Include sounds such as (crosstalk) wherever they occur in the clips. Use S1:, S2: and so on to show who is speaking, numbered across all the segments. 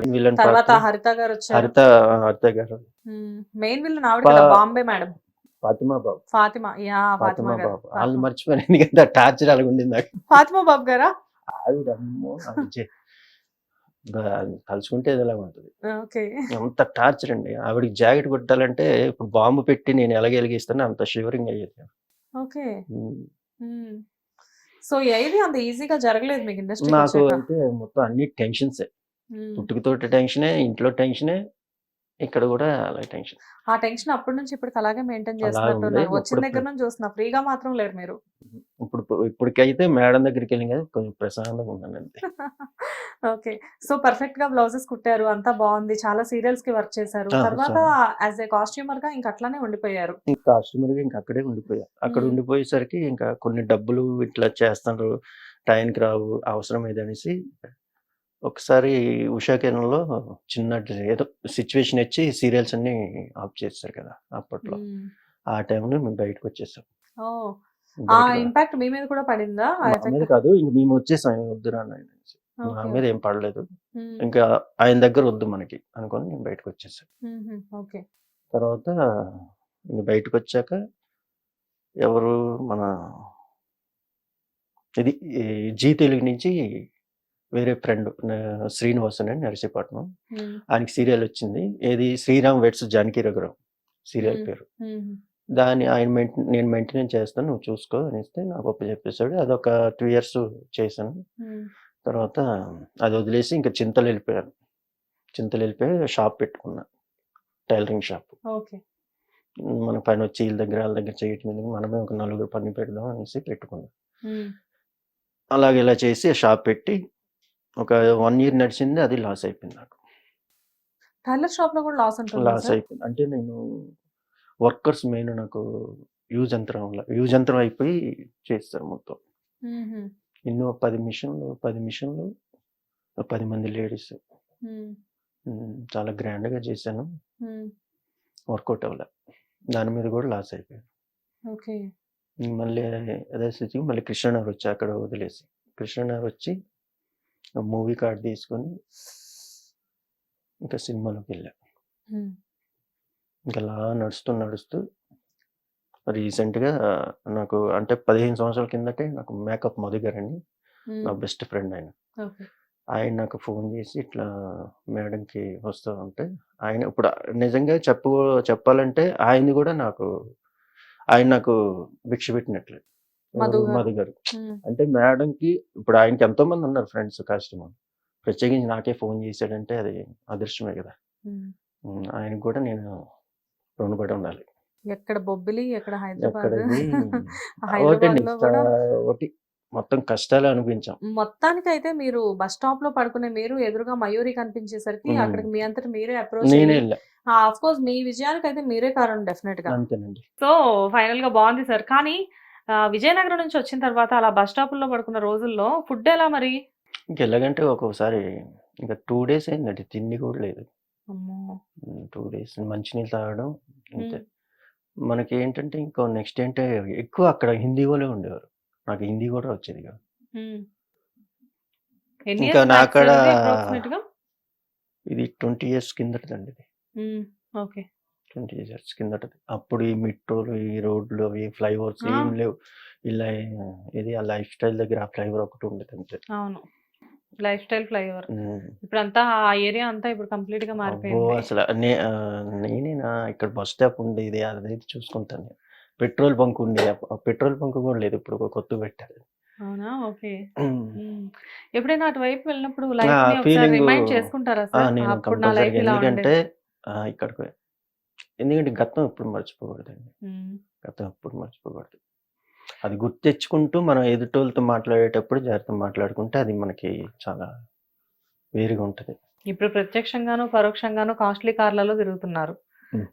S1: Villain
S2: తర్వాత హరిత గారు వచ్చారు
S1: హరిత హరిత గారు.
S2: మెయిన్ విలన్ ఆవిడ కదా బాంబే మేడం.
S1: ఫాతిమా బాబు.
S2: ఫాతిమా యా ఫాతిమా
S1: ఫాతిమా
S2: గారు.
S1: బాబు. వాళ్ళు మర్చిపోయాను టార్చర్ నాకు.
S2: ఫాతిమా బాబు గారా?
S1: ఆవిడ అమ్మో ఆవిడ చే- బా- తలుచుకుంటే ఎలా ఉంటుంది.
S2: ఓకే.
S1: అంత టార్చర్ అండి. ఆవిడకి జాకెట్ కుట్టాలంటే ఇప్పుడు బాంబు పెట్టి నేను ఎలాగ వెలిగిస్తానో అంత షివరింగ్ అయ్యేది
S2: ఓకే.
S1: ఉమ్.
S2: సో ఏది అంత ఈజీగా జరగలేదు మీకు ఇండస్ట్రీ
S1: నాకు అయితే మొత్తం అన్ని టెన్షన్స్ పుట్టుకతోటి టెన్షనే ఇంట్లో టెన్షనే ఇక్కడ కూడా అలాగే టెన్షన్.
S2: ఆ టెన్షన్ అప్పటి నుంచి ఇప్పటికి అలాగే మెయింటైన్
S1: అలా
S2: చేస్తున్నట్టు
S1: ఉంది.
S2: వచ్చిన దగ్గర నుంచి చూస్తున్నా. ఫ్రీగా మాత్రం లేరు మీరు.
S1: ఇప్పుడు ఇప్పటికైతే మేడం దగ్గరికి వెళ్ళి కదా కొంచెం ప్రశాంతంగా ఉన్నాను అంతే. (laughs)
S2: ఓకే. సో పర్ఫెక్ట్గా బ్లౌజెస్ కుట్టారు. అంతా బాగుంది. చాలా సీరియల్స్కి వర్క్ చేశారు. తర్వాత. యాజ్ ఏ కాస్ట్యూమర్గా ఇంకా అట్లానే ఉండిపోయారు.
S1: ఇంకా కస్టమర్గా ఇంకా అక్కడే ఉండిపోయా. అక్కడ. ఉండిపోయేసరికి ఇంకా కొన్ని డబ్బులు ఇట్లా చేస్తారు టైంకి రావు అవసరం ఏదనేసి ఒకసారి ఉషా కిరణంలో చిన్న ఏదో సిచ్యువేషన్ ఇచ్చి సీరియల్స్ అన్ని ఆఫ్ చేస్తారు కదా అప్పట్లో. ఆ టైంలో మేము బయటకు వచ్చేసాం.
S2: ఇంపాక్ట్ మీ మీద కూడా పడిందా?
S1: మీద కాదు ఇంక మేము వచ్చేసాం వద్దురా
S2: Okay,
S1: మీద. ఏం పడలేదు. ఇంకా ఆయన దగ్గర వద్దు మనకి అనుకొని నేను బయటకు వచ్చేసాను. తర్వాత ఇంక బయటకు వచ్చాక ఎవరు మన ఇది జీ తెలుగు నుంచి వేరే ఫ్రెండ్ శ్రీనివాస్ అని నరసీపట్నం. ఆయనకి సీరియల్ వచ్చింది. ఏది? Sriram weds Janaki Raghuram serial. పేరు. దాన్ని ఆయన మెయింటైన్ నేను మెయింటెనెన్స్ చేస్తాను నువ్వు చూసుకో అనేస్తే నాకు ఒప్ప చెప్పేశాడు. అదొక టూ ఇయర్స్ చేశాను. తర్వాత అది వదిలేసి ఇంకా చింతలు వెళ్ళిపోయాను. చింతలు వెళ్ళిపోయి షాప్ పెట్టుకున్నా. Tailoring shop.
S2: ఓకే.
S1: మన పైన వచ్చి వీళ్ళ దగ్గర వాళ్ళ దగ్గర చేయటం మనమే ఒక నలుగురు పని పెడదాం అనేసి పెట్టుకున్నాం. అలాగే ఇలా చేసి షాప్ పెట్టి ఒక వన్ ఇయర్ నడిచింది అది లాస్ అయిపోయింది నాకు.
S2: టైలర్ షాప్లో కూడా లాస్ ఉంటుంది
S1: లాస్ అయిపోయింది. అంటే నేను వర్కర్స్ మెయిన్ నాకు యూజ్ యంత్రం యూజ్ యంత్రం అయిపోయి చేస్తారు మొత్తం. ఎన్నో పది మిషన్లు పది మిషన్లు పది మంది లేడీస్. చాలా గ్రాండ్గా చేశాను. వర్కౌట్ అవ్వలే. దాని మీద కూడా లాస్ అయిపోయాను.
S2: ఓకే.
S1: మళ్ళీ అదే స్థితికి మళ్ళీ కృష్ణనగర్ వచ్చి అక్కడ వదిలేసి కృష్ణనగర్ వచ్చి మూవీ కార్డ్ తీసుకొని ఇంకా సినిమాలోకి వెళ్ళా. ఇంకా అలా నడుస్తూ నడుస్తూ రీసెంట్గా నాకు అంటే పదిహేను సంవత్సరాల కిందటే నాకు మేకప్ మధు గారు అని నా బెస్ట్ ఫ్రెండ్ ఆయన. ఆయన నాకు ఫోన్ చేసి ఇట్లా మేడంకి వస్తా ఉంటే ఆయన ఇప్పుడు నిజంగా చెప్పు చెప్పాలంటే ఆయనది కూడా నాకు ఆయన నాకు భిక్ష పెట్టినట్లే.
S2: మధు? గారు.
S1: అంటే మేడంకి ఇప్పుడు ఆయనకి ఎంతో మంది ఉన్నారు ఫ్రెండ్స్ కస్టమర్. ప్రత్యేకించి నాకే ఫోన్ చేశాడంటే అది అదృష్టమే కదా. ఆయనకు కూడా నేను రుణపడి ఉండాలి.
S2: ఎక్కడ బొబ్బిలి ఎక్కడ హైదరాబాద్? (laughs)
S1: ఒకటి మొత్తం కష్టాలే అనిపించాం
S2: మొత్తానికి అయితే మీరు బస్ స్టాప్లో పడుకునే మీరు ఎదురుగా మయూరి కనిపించేసరికి. అక్కడికి మీ అంతటి మీరే అప్రోచ్
S1: నేనే
S2: ఆఫ్ కోర్స్ మీ విజయానికి అయితే మీరే కారణం డెఫినెట్గా.
S1: అంతేనండి.
S2: సో ఫైనల్గా బాగుంది సార్. కానీ విజయనగరం నుంచి వచ్చిన తర్వాత అలా బస్ స్టాప్లో పడుకున్న రోజుల్లో ఫుడ్ ఎలా మరి?
S1: ఇంకెలాగంటే ఒక్కొక్కసారి ఇంకా టూ డేస్ అయిందండి తిండి కూడా లేదు. టూ డేస్ మంచినీళ్ళు తాగడం అంతే. మనకి ఏంటంటే ఇంకో నెక్స్ట్ ఏంటంటే ఎక్కువ అక్కడ హిందీ వాళ్ళే ఉండేవారు. నాకు హిందీ కూడా వచ్చేది కాదు. ఇంకా అక్కడ
S2: ఇది
S1: ట్వంటీ ఇయర్స్ కిందటండి ఇది.
S2: ఓకే.
S1: ట్వంటీ ఇయర్స్ కిందటది అప్పుడు ఈ మెట్రోలు ఈ రోడ్లు ఈ ఫ్లైఓవర్స్. ఏం లేవు. ఇలా ఇది ఆ లైఫ్ స్టైల్ దగ్గర ఆ ఫ్లైఓవర్ ఒకటి ఉండేది అంతే.
S2: అవును. Life style flyover. ఇప్పుడు అంతా ఆ ఏరియా అంతా ఇప్పుడు
S1: కంప్లీట్గా
S2: మారిపోయింది.
S1: అసలు నే ఆ, నేనేనా ఇక్కడ బస్ స్టాప్ ఉండేది అదైతే చూసుకుంటాను. పెట్రోల్ బంక్ ఉండేది ఆ పెట్రోల్ బంక్ కూడా లేదు ఇప్పుడు కొత్త పెట్టారు.
S2: అవునా? ఓకే. ఎప్పుడైనా అటువైపు వెళ్ళినప్పుడు లైఫ్ రిమైండ్ చేసుకుంటారా సార్?
S1: నేను
S2: అప్పుడు నా లైఫ్ ఇలా ఉండేది.
S1: ఇక్కడికి ఎందుకంటే గతం ఎప్పుడు మర్చిపోకూడదండి. గతం ఎప్పుడు మర్చిపోకూడదు అది గుర్తు తెచ్చుకుంటూ మనం ఎదుటోళ్ళతో మాట్లాడేటప్పుడు జాగ్రత్త మాట్లాడుకుంటే అది మనకి చాలా వేరుగా ఉంటుంది
S2: ఇప్పుడు ప్రత్యక్షంగాను పరోక్షంగాను కాస్ట్లీ కార్లలో తిరుగుతున్నారు.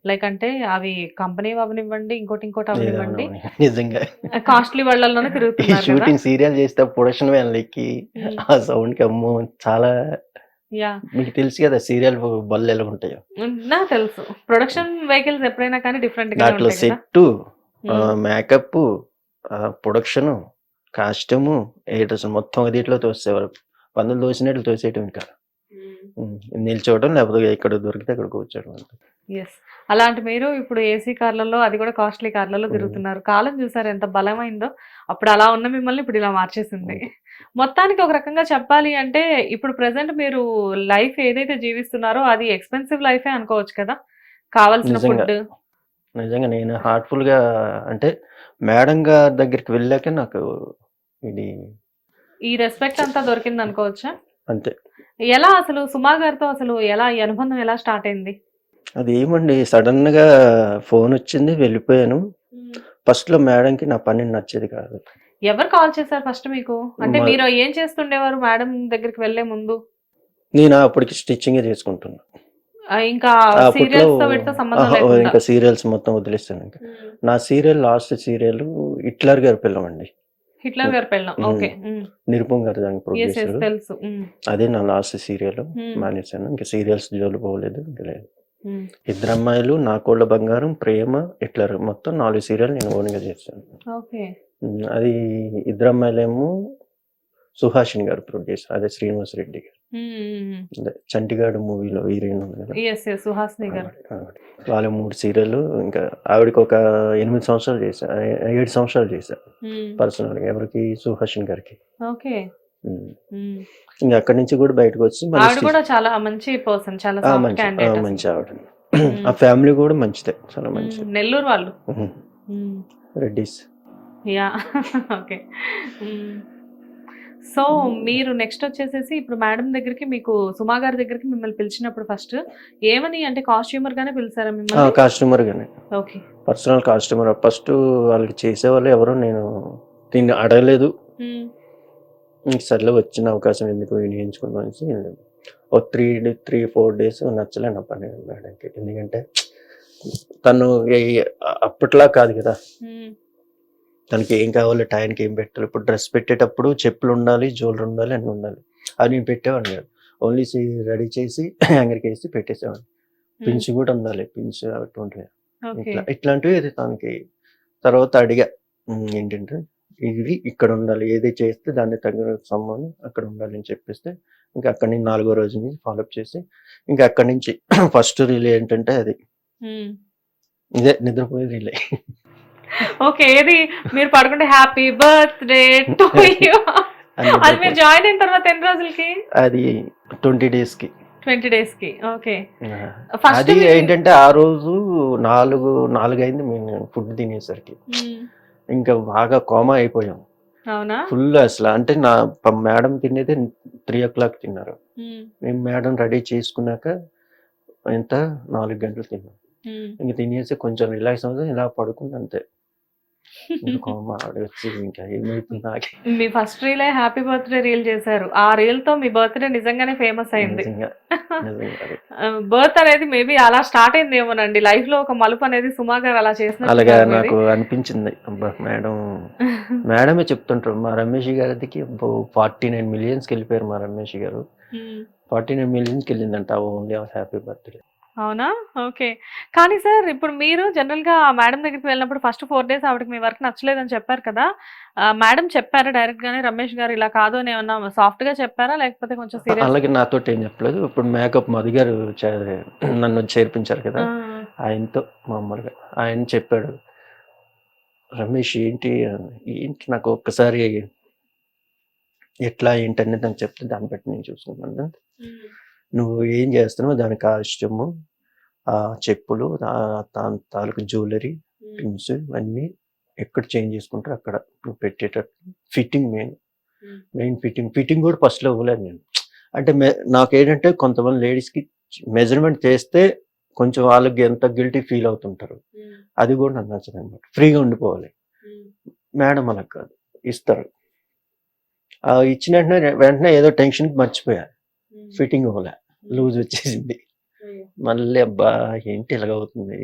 S2: లైక్ అంటే అవి కంపెనీ అవనివ్వండి ఇంకోటి ఇంకోటి అవనివ్వండి (laughs)
S1: నిజంగా
S2: కాస్ట్లీ వాళ్ళలోనే తిరుగుతున్నారు
S1: షూటింగ్ సీరియల్ చేస్తే ప్రొడక్షన్
S2: మ్మ్.
S1: ఆ సౌండ్కి అమ్మో చాలా మీకు తెలుసు కదా సీరియల్ బళ్ళు ఎలా ఉంటాయో?
S2: నాకు తెలుసు. ప్రొడక్షన్ వెహికల్స్ ఎప్పుడైనా కానీ డిఫరెంట్
S1: దాంట్లో set. Makeup production costume editors మొత్తం దీంట్లో తోసేవారు. పందులు తోసినట్లు తోసేయటం ఇంకా.
S2: మ్మ్.
S1: ఉమ్, నిల్చోవడం లేకపోతే ఎక్కడ దొరికితే అక్కడ కూర్చోవడం.
S2: ఎస్ అలాంటి మీరు ఇప్పుడు ఏసీ కార్లలో అది కూడా కాస్ట్లీ కార్లలో
S1: మ్మ్.
S2: తిరుగుతున్నారు. కాలం చూసారు ఎంత బలమైందో. అప్పుడు అలా ఉన్న మిమ్మల్ని ఇప్పుడు ఇలా మార్చేసింది. మొత్తానికి ఒక రకంగా చెప్పాలి అంటే ఇప్పుడు ప్రెసెంట్ మీరు లైఫ్ ఏదైతే జీవిస్తున్నారో అది ఎక్స్పెన్సివ్ లైఫే అనుకోవచ్చు కదా? కావాల్సిన. ఫుడ్
S1: నిజంగా నేను హార్ట్ఫుల్గా అంటే మేడం గారి దగ్గరికి వెళ్ళాక నాకు ఇది
S2: ఈ రెస్పెక్ట్ అంతా దొరికింది అనుకోవచ్చా?
S1: అంతే.
S2: ఎలా అసలు సుమా గారితో అసలు ఎలా ఈ అనుబంధం ఎలా స్టార్ట్ అయింది?
S1: అది ఏమండి సడన్గా ఫోన్ వచ్చింది వెళ్ళిపోయాను. ఫస్ట్లో మేడంకి నా పని నచ్చేది కాదు.
S2: ఎవరు కాల్ చేశారు ఫస్ట్ మీకు? అంటే మీరు ఏం చేస్తుండేవారు మేడం దగ్గరికి వెళ్ళే ముందు?
S1: నేను అప్పటికి స్టిచ్చింగ్ చేసుకుంటున్నా.
S2: ఇంకా
S1: ఇంకా సీరియల్స్ మొత్తం వదిలేస్తాను ఇంకా. నా సీరియల్ లాస్ట్ సీరియల్ హిట్లర్ గారి పిల్లం అండి.
S2: హిట్లర్ గారు
S1: మ్మ్.
S2: ఓకే.
S1: నిరుపం గారు దానికి ప్రొడ్యూసర్
S2: తెలుసు.
S1: అదే నా లాస్ట్ సీరియల్. మానేశాను ఇంకా సీరియల్స్ జోలు పోలేదు ఇంకా లేదు. ఇద్దరు అమ్మాయిలు నా కోళ్ళ బంగారం ప్రేమ హిట్లర్. మొత్తం నాలుగు సీరియల్ నేను ఓన్గా చేశాను
S2: ఓకే.
S1: అది ఇద్దరు అమ్మాయిలేమో సుహాసిని గారు ప్రొడ్యూసర్ అదే శ్రీనివాస్ రెడ్డి గారు. చంటిగాడు మూవీలో హీరోయిన్ ఉంది కదా.
S2: సుహాసిని గారు.
S1: వాళ్ళ మూడు సీరియల్ ఇంకా ఆవిడకి ఒక ఎనిమిది సంవత్సరాలు చేశా ఏడు సంవత్సరాలు చేశా. పర్సనల్ ఎవరికి? సుహాసిని గారికి.
S2: ఓకే.
S1: ఇంకా అక్కడి నుంచి కూడా బయటకు వచ్చి
S2: కూడా చాలా మంచి పర్సన్ చాలా
S1: మంచి మంచి ఆవిడ. ఆ ఫ్యామిలీ కూడా మంచిదే చాలా మంచిది.
S2: నెల్లూరు వాళ్ళు.
S1: రెడ్డిస్.
S2: యా ఓకే సో మీరు నెక్స్ట్ వచ్చేసేసి ఇప్పుడు మేడం దగ్గరికి మీకు సుమా గారి దగ్గరికి మిమ్మల్ని పిలిచినప్పుడు ఫస్ట్ ఏమని అంటే కాస్ట్యూమర్ గానే పిలిచారా మిమ్మల్ని?
S1: కాస్ట్యూమర్ గానే.
S2: ఓకే
S1: పర్సనల్ కాస్ట్యూమర్ ఫస్ట్ వాళ్ళకి చేసేవాళ్ళు ఎవరు నేను దీన్ని అడగలేదు. ఇంక సర్లే వచ్చిన అవకాశం ఎందుకు వినియోగించుకుందాం అనేసి. ఒక త్రీ త్రీ ఫోర్ డేస్ నచ్చలే నా పని మేడంకి ఎందుకంటే తను అప్పట్లా కాదు కదా. తనకి ఏం కావాలో టైంకి ఏం పెట్టాలి ఇప్పుడు డ్రెస్ పెట్టేటప్పుడు చెప్పులు ఉండాలి జోలు ఉండాలి అన్నీ ఉండాలి. అది నేను పెట్టేవాడిని కాదు. ఓన్లీ రెడీ చేసి (clears throat) హ్యాంగర్కి వేసి పెట్టేసేవాడిని. పిన్స్ కూడా ఉండాలి పిన్స్ అటువంటివి.
S2: ఓకే.
S1: ఇట్లా ఇట్లాంటివి ఇది తనకి. తర్వాత అడిగా "ఉమ్, ఏంటంటే ఇది ఇక్కడ ఉండాలి ఏది చేస్తే దాన్ని తగిన సమ్మని అక్కడ ఉండాలి అని చెప్పేస్తే ఇంకా అక్కడి నుంచి నాలుగో రోజు నుంచి ఫాలోఅప్ చేసి ఇంకా అక్కడి నుంచి (clears throat) ఫస్ట్ రీలే ఏంటంటే అది. ఇదే నిద్రపోయే రీలే (laughs)
S2: ఓకే ఏది? మీరు పడుకుంటే హ్యాపీ బర్త్డే టు (laughs) యూ. అది మీరు జాయిన్ అయిన తర్వాత ఎన్ని రోజులకి?
S1: అది ట్వంటీ డేస్కి
S2: ట్వంటీ డేస్కి ఓకే
S1: అది ఏంటంటే ఆ రోజు నాలుగు నాలుగు అయింది మేము ఫుడ్ తినేసరికి. ఇంకా బాగా కోమా అయిపోయాం.
S2: అవునా?
S1: ఫుల్ అసలు అంటే నా మేడం తినేది త్రీ ఓ క్లాక్ తిన్నారు.
S2: మ్మ్.
S1: మేడం రెడీ చేసుకున్నాక ఎంత? నాలుగు గంటలు తిన్నాం. ఇంక తినేసి కొంచెం రిలాక్స్ అవుతుంది ఇలా పడుకుంది అంతే. ఇంకా
S2: మీ ఫస్ట్ రీలే హ్యాపీ బర్త్డే రీల్ చేశారు. ఆ రీల్తో మీ బర్త్డే నిజంగానే ఫేమస్ అయింది. (laughs) బర్త్ అనేది మేబీ అలా స్టార్ట్ అయింది ఏమోనండి లైఫ్లో ఒక మలుపు అనేది సుమా గారు అలా
S1: అలాగా
S2: చేసిన
S1: నాకు అనిపించింది. అబ్బా మేడం (laughs) మేడమే చెప్తుంటారు. మా రమేష్ గారికి ఫార్టీ నైన్ మిలియన్స్కి వెళ్ళిపోయారు మా రమేష్ గారు. ఫార్టీ నైన్ మిలియన్స్కి వెళ్ళిందంట ఓన్లీ హ్యాపీ బర్త్డే.
S2: అవునా? ఓకే. కానీ సార్ ఇప్పుడు మీరు జనరల్గా మేడం దగ్గరికి వెళ్ళినప్పుడు ఫస్ట్ ఫోర్ డేస్ ఆవిడకి మీ వర్క్ నచ్చలేదని చెప్పారు కదా? మేడం చెప్పారా డైరెక్ట్ గానే రమేష్ గారు ఇలా కాదు అని ఏమన్నా సాఫ్ట్గా చెప్పారా? లేకపోతే కొంచెం సీరియస్
S1: అలాగే నాతో ఏం చెప్పలేదు. ఇప్పుడు మేకప్ మధు గారు చే- నన్ను చేర్పించారు కదా? ఆయనతో మామూలుగా ఆయన చెప్పాడు రమేష్ ఏంటి. ఏంటి నాకు ఒక్కసారి ఎట్లా ఏంటని నాకు చెప్తే దాన్ని బట్టి నేను చూసుకున్నాను నువ్వు ఏం చేస్తున్నావు దాని కాస్ట్యూము ఆ చెప్పులు దాని తాలూకు జ్యువెలరీ పిన్స్ అన్నీ ఎక్కడ చేంజ్ చేసుకుంటారు అక్కడ నువ్వు పెట్టేటట్టు. Fitting main. Main fitting. Fitting కూడా ఫస్ట్లో ఇవ్వలేదు నేను. అంటే నాకు ఏంటంటే కొంతమంది లేడీస్కి మెజర్మెంట్ చేస్తే కొంచెం వాళ్ళకి ఎంత గిల్టీ ఫీల్ అవుతుంటారు. అది కూడా నాకు నచ్చదు అనమాట ఫ్రీగా ఉండిపోవాలి. మేడం అలా కాదు. ఇస్తారు. ఇచ్చిన వెంటనే వెంటనే ఏదో టెన్షన్ మర్చిపోయా. ఫిట్టింగ్ ఇవ్వలే. లూజ్ వచ్చేసింది. మళ్ళీ అబ్బా ఏంటి ఇలాగ అవుతుంది?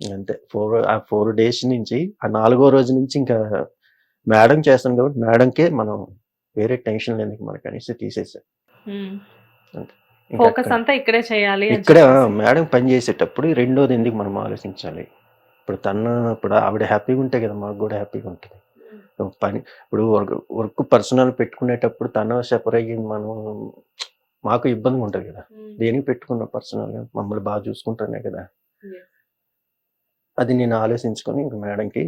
S1: అంతే. ఫోర్ ఆ ఫోర్ డేస్ నుంచి ఆ నాలుగో రోజు నుంచి ఇంకా మేడం చేస్తాం కాబట్టి మేడంకే మనం వేరే టెన్షన్ లేదు మనకు అనేసి తీసేసాం ఇంకా
S2: ఫోకస్
S1: అక్కడ-
S2: అంతా ఇక్కడే చేయాలి
S1: ఇక్కడ. మేడం పని చేసేటప్పుడు రెండోది ఎందుకు మనం ఆలోచించాలి? ఇప్పుడు తను ఇప్పుడు ఆవిడ హ్యాపీగా ఉంటే కదా మాకు కూడా హ్యాపీగా ఉంటుంది. పని ఇప్పుడు వర్క్ వర్క్ పర్సనల్ పెట్టుకునేటప్పుడు తను సెపరేట్ మనం మాకు ఇబ్బందిగా ఉంటుంది కదా. దేనికి పెట్టుకున్న పర్సనల్గా మమ్మల్ని బాగా చూసుకుంటానే కదా. అది నేను ఆలోచించుకొని ఇంక మేడంకి